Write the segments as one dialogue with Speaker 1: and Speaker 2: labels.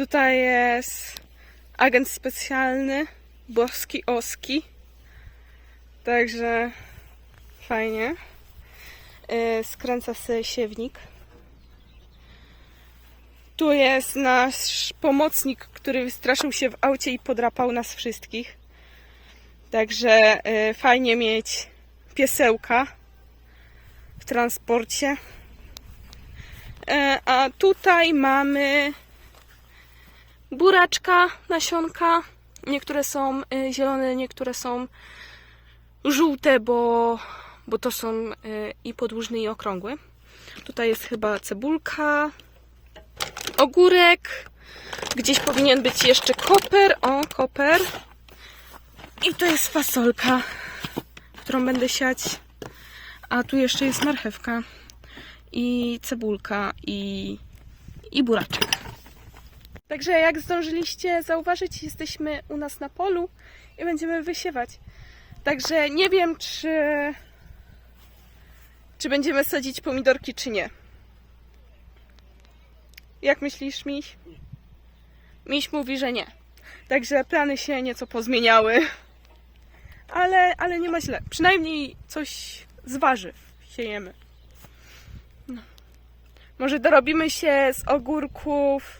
Speaker 1: Tutaj jest agent specjalny, Boski Oski. Także fajnie. Yy, Skręca sobie siewnik. Tu jest nasz pomocnik, który wystraszył się w aucie i podrapał nas wszystkich. Także y, fajnie mieć piesełka w transporcie. E, a tutaj mamy buraczka, nasionka. Niektóre są y, zielone, niektóre są żółte, bo, bo to są y, i podłużne, i okrągłe. Tutaj jest chyba cebulka, ogórek. Gdzieś powinien być jeszcze koper. O, koper. I to jest fasolka, którą będę siać. A tu jeszcze jest marchewka i cebulka i, i buraczek. Także jak zdążyliście zauważyć, jesteśmy u nas na polu i będziemy wysiewać. Także nie wiem, czy, czy będziemy sadzić pomidorki, czy nie. Jak myślisz, Miś? Miś mówi, że nie. Także plany się nieco pozmieniały. Ale, ale nie ma źle. Przynajmniej coś z warzyw siejemy. No. Może dorobimy się z ogórków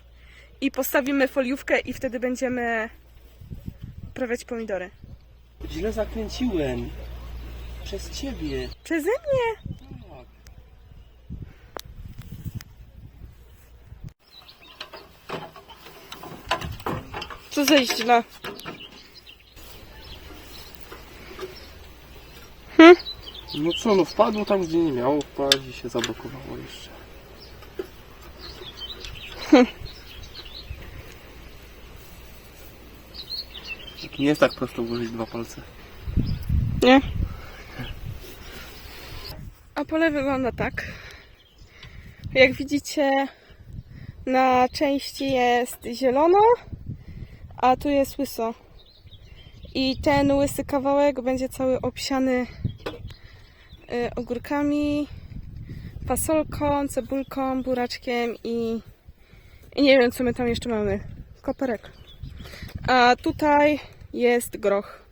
Speaker 1: i postawimy foliówkę i wtedy będziemy uprawiać pomidory.
Speaker 2: Źle zakręciłem. Przez ciebie.
Speaker 1: Przeze mnie.
Speaker 2: Tak.
Speaker 1: Co za źle.
Speaker 2: No co, no wpadło tam, gdzie nie miało wpaść i się zablokowało jeszcze. Tak Nie jest tak prosto włożyć dwa palce.
Speaker 1: Nie? A pole wygląda tak. Jak widzicie, na części jest zielono, a tu jest łyso. I ten łysy kawałek będzie cały obsiany y, ogórkami, fasolką, cebulką, buraczkiem i, i nie wiem, co my tam jeszcze mamy. Koperek. A tutaj jest groch.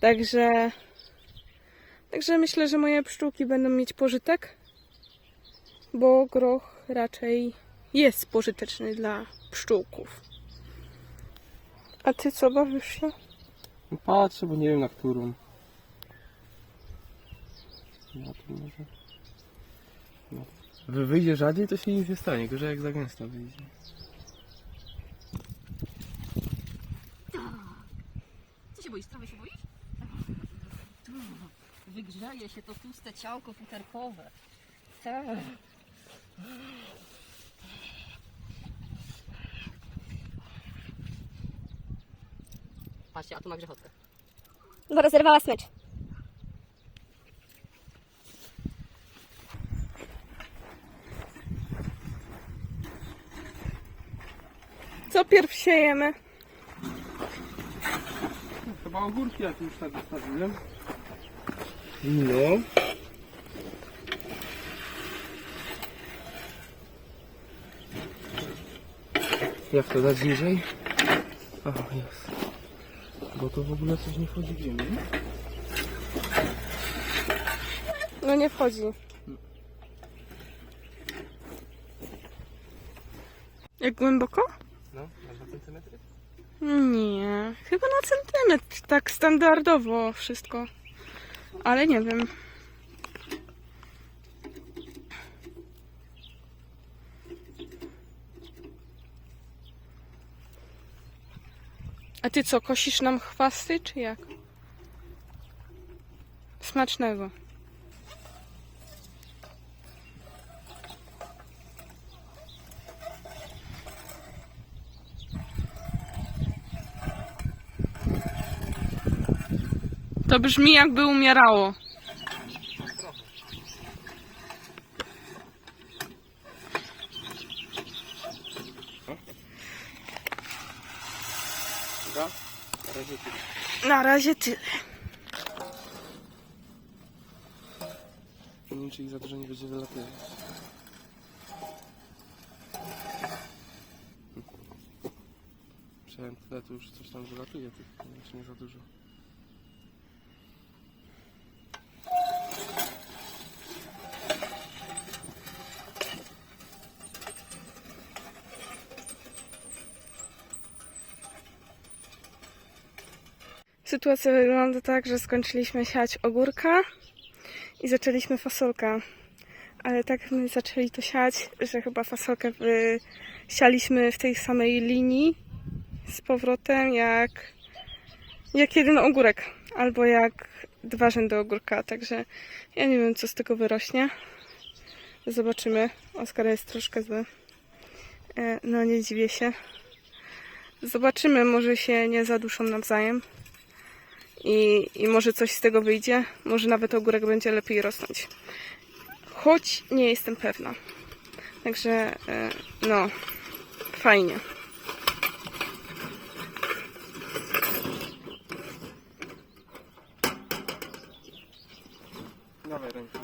Speaker 1: Także, także myślę, że moje pszczółki będą mieć pożytek, bo groch raczej jest pożyteczny dla pszczółków. A ty co, bawisz się?
Speaker 2: No patrzę, bo nie wiem na którą. Na to może. No. Wy wyjdzie rzadziej, to się nic nie stanie, gorzej jak za gęsto wyjdzie.
Speaker 3: Co się boisz? Trawy się boisz? Tu, wygrzeje się to tłuste ciałko futerkowe. Tak. Patrzcie, a tu ma grzechotkę.
Speaker 4: bo rozerwała smycz.
Speaker 1: Co pierw siejemy?
Speaker 2: Chyba ogórki jak już tak zostawiłem. No. Jak to dać niżej? O, jest. Bo to w ogóle coś nie wchodzi w ziemię. nie?
Speaker 1: No nie wchodzi. Jak głęboko?
Speaker 2: No, na 2 centymetry?
Speaker 1: Nie, chyba na centymetr, tak standardowo wszystko. Ale nie wiem. A ty co, kosisz nam chwasty, czy jak? Smacznego. Brzmi jakby umierało.
Speaker 2: Na razie tyle. Ich za dużo nie będzie wylatywać. wrzucałem tyle, to już coś tam wylatuje, już nie za dużo.
Speaker 1: Sytuacja wygląda tak, że skończyliśmy siać ogórka i zaczęliśmy fasolkę. Ale tak my zaczęli to siać, że chyba fasolkę sialiśmy w tej samej linii z powrotem jak, jak jeden ogórek. Albo jak dwa rzędy ogórka. Także ja nie wiem, co z tego wyrośnie. Zobaczymy. Oskar jest troszkę zły. E, No nie dziwię się. Zobaczymy, może się nie zaduszą nawzajem i, i może coś z tego wyjdzie. Może nawet ogórek będzie lepiej rosnąć. Choć nie jestem pewna. Także, e, no, fajnie.
Speaker 2: Dawaj rękę.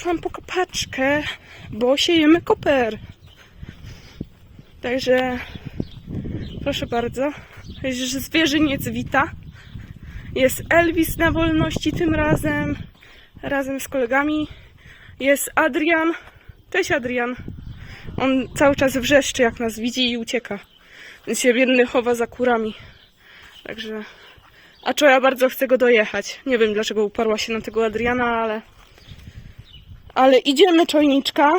Speaker 1: Przyszłam po kopaczkę, bo siejemy koper. Także, proszę bardzo, zwierzyniec wita. Jest Elvis na wolności tym razem, razem z kolegami. Jest Adrian. Cześć Adrian. On cały czas wrzeszczy, jak nas widzi i ucieka. Więc się biedny chowa za kurami. Także... A Czoja bardzo chce go dojechać. Nie wiem, dlaczego uparła się na tego Adriana, ale... Ale idziemy, czojniczka.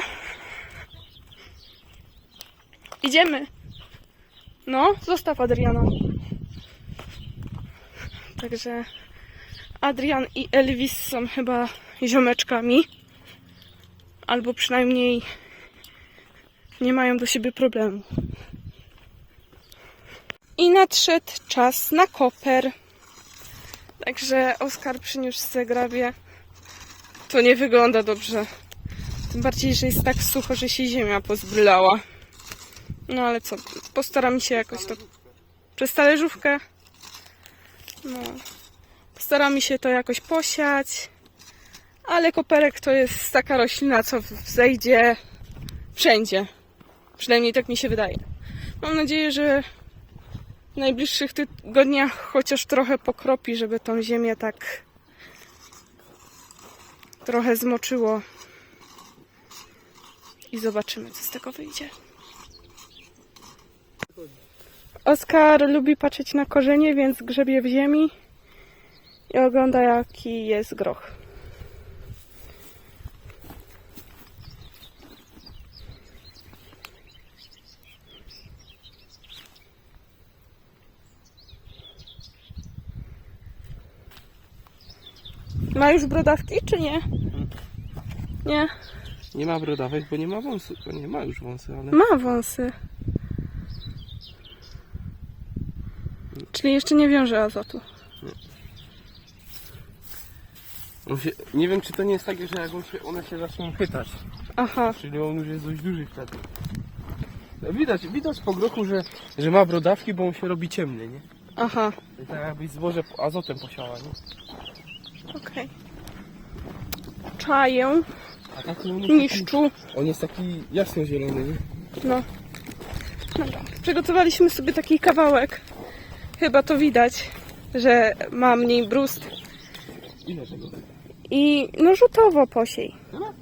Speaker 1: Idziemy. No, zostaw Adriana. Także Adrian i Elvis są chyba ziomeczkami. Albo przynajmniej nie mają do siebie problemu. I nadszedł czas na koper. Także Oskar przyniósł se grabie. To nie wygląda dobrze. Tym bardziej, że jest tak sucho, że się ziemia pozbrylała. No ale co, postaram się jakoś to... Przez talerzówkę? No. Postaram się to jakoś posiać. Ale koperek to jest taka roślina, co wzejdzie wszędzie. Przynajmniej tak mi się wydaje. Mam nadzieję, że w najbliższych tygodniach chociaż trochę pokropi, żeby tą ziemię tak trochę zmoczyło. I zobaczymy, co z tego wyjdzie. Oskar lubi patrzeć na korzenie, więc grzebie w ziemi i ogląda, jaki jest groch. Ma już brodawki, czy nie? Nie.
Speaker 2: Nie ma brodawek, bo nie ma wąsów. Bo nie ma już wąsy, ale...
Speaker 1: Ma wąsy. Czyli jeszcze nie wiąże azotu.
Speaker 2: On się, nie wiem, czy to nie jest takie, że jak on się, one się zaczną chytać.
Speaker 1: Aha,
Speaker 2: Czyli on już jest dość duży wtedy. No Widać, widać po grochu, że, że ma brodawki, bo on się robi ciemny, nie?
Speaker 1: aha,
Speaker 2: I tak jakbyś zboże azotem posiała, nie?
Speaker 1: Okej. Czaję,
Speaker 2: A tak to on jest taki,
Speaker 1: niszczu.
Speaker 2: on jest taki jasno-zielony, nie?
Speaker 1: No. Dobra. Przygotowaliśmy sobie taki kawałek. Chyba to widać, że ma mniej brust.
Speaker 2: Ile tego?
Speaker 1: I no rzutowo posiej. No.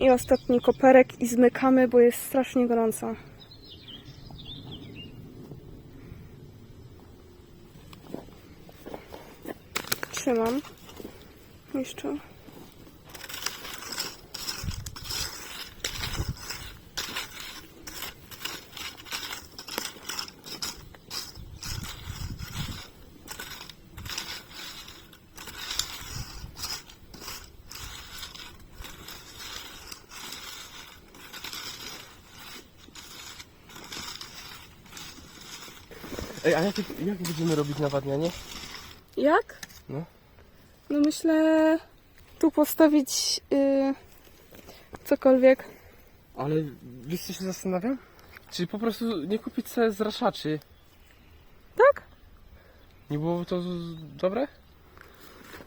Speaker 1: I ostatni koperek i zmykamy, bo jest strasznie gorąco. Trzymam. Jeszcze.
Speaker 2: Ej, a jak, jak będziemy robić nawadnianie?
Speaker 1: Jak?
Speaker 2: No.
Speaker 1: No myślę tu postawić y, cokolwiek.
Speaker 2: Ale wiesz co się zastanawiam? Czy po prostu nie kupić sobie zraszaczy?
Speaker 1: Tak?
Speaker 2: Nie byłoby to dobre?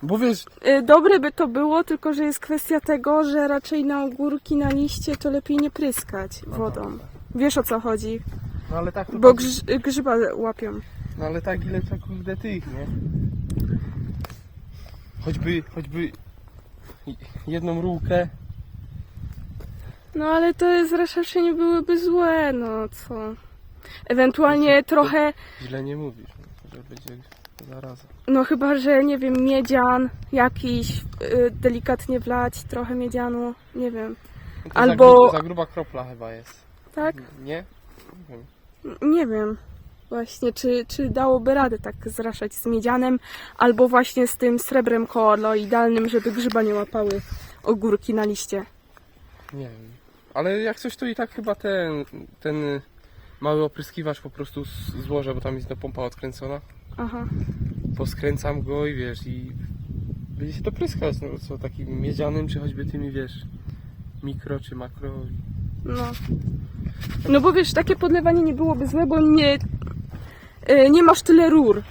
Speaker 2: Bo wiesz,
Speaker 1: Y, dobre by to było, tylko że jest kwestia tego, że raczej na ogórki, na liście to lepiej nie pryskać wodą. Wiesz o co chodzi?
Speaker 2: no ale tak
Speaker 1: Bo grz, grzyba łapią.
Speaker 2: No ale tak ile to kurde tych, nie? Choćby, choćby jedną rurkę.
Speaker 1: No ale to jest raczej nie byłyby złe, no co. Ewentualnie trochę,
Speaker 2: Źle nie mówisz, no, że będzie zaraza.
Speaker 1: no chyba, że nie wiem, miedzian jakiś, y, delikatnie wlać, trochę miedzianu, nie wiem.
Speaker 2: No to
Speaker 1: Albo-
Speaker 2: Za, gru, za gruba kropla chyba jest.
Speaker 1: Tak?
Speaker 2: Nie? Nie wiem.
Speaker 1: Nie wiem. Właśnie, czy, czy dałoby radę tak zraszać z miedzianem, albo właśnie z tym srebrem koloidalnym, żeby grzyba nie łapały ogórki na liście.
Speaker 2: Nie wiem. Ale jak coś to i tak chyba ten, ten mały opryskiwacz po prostu złożę, bo tam jest ta pompa odkręcona.
Speaker 1: Aha.
Speaker 2: Poskręcam go i wiesz, i będzie się to pryskać, no co, takim miedzianym, czy choćby tymi, wiesz, mikro czy makro.
Speaker 1: No. No bo wiesz, takie podlewanie nie byłoby złe, bo nie, nie masz tyle rur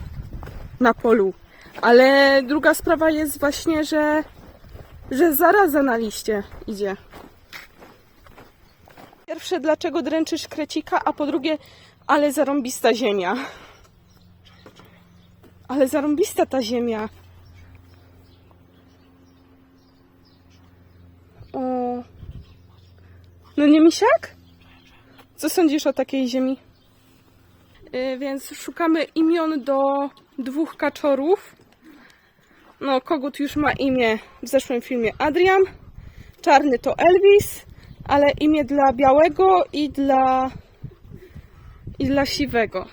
Speaker 1: na polu. Ale druga sprawa jest właśnie, że, że zaraza na liście idzie. Pierwsze, dlaczego dręczysz krecika, a po drugie, ale zarąbista ziemia. Ale zarąbista ta ziemia. O. No nie misiak? Co sądzisz o takiej ziemi? Yy, więc szukamy imion do dwóch kaczorów. No, kogut już ma imię w zeszłym filmie Adrian. Czarny to Elvis, ale imię dla białego i dla i dla siwego.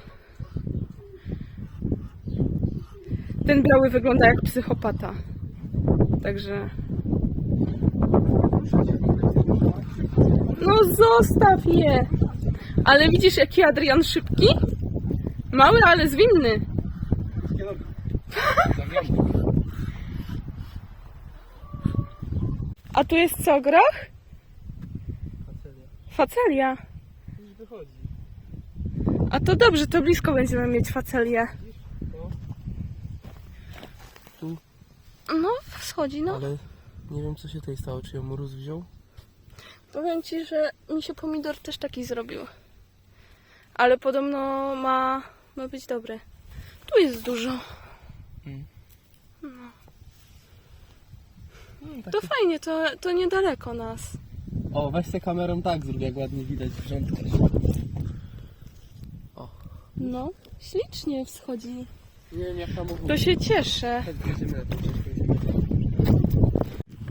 Speaker 1: Ten biały wygląda jak psychopata. Także No zostaw je! Ale widzisz jaki Adrian szybki? Mały, ale zwinny. A tu jest co, groch? Facelia.
Speaker 2: Już wychodzi.
Speaker 1: A to dobrze, to blisko będziemy mieć facelię.
Speaker 2: Tu.
Speaker 1: No, wschodzi, no.
Speaker 2: Ale nie wiem co się tutaj stało, czy ją mróz wziął?
Speaker 1: Powiem ci, że mi się pomidor też taki zrobił. Ale podobno ma, ma być dobry. Tu jest dużo.
Speaker 2: No,
Speaker 1: To fajnie, to, to niedaleko nas.
Speaker 2: O, weź tę kamerą tak zrób, jak ładnie widać wrzątkę.
Speaker 1: No, ślicznie wschodzi.
Speaker 2: Nie wiem jak tam ogólnie.
Speaker 1: To się cieszę.
Speaker 2: Tak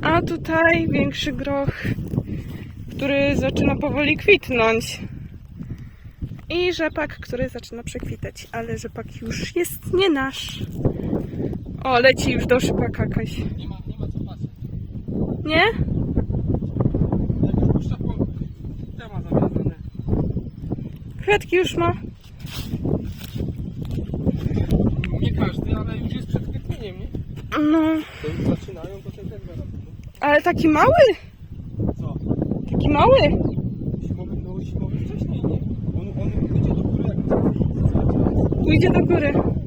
Speaker 1: A tutaj większy groch, który zaczyna powoli kwitnąć. I rzepak, który zaczyna przekwitać, ale rzepak już jest nie nasz. O, leci już do szpaka jakaś.
Speaker 2: Nie ma, nie ma co patrzeć.
Speaker 1: Nie? Kwiatki już ma.
Speaker 2: Nie każdy, ale już jest przed kwietnieniem, nie?
Speaker 1: No,
Speaker 2: To już zaczynają, to ten
Speaker 1: ale taki mały,
Speaker 2: Co?
Speaker 1: taki mały.
Speaker 2: Będzie do góry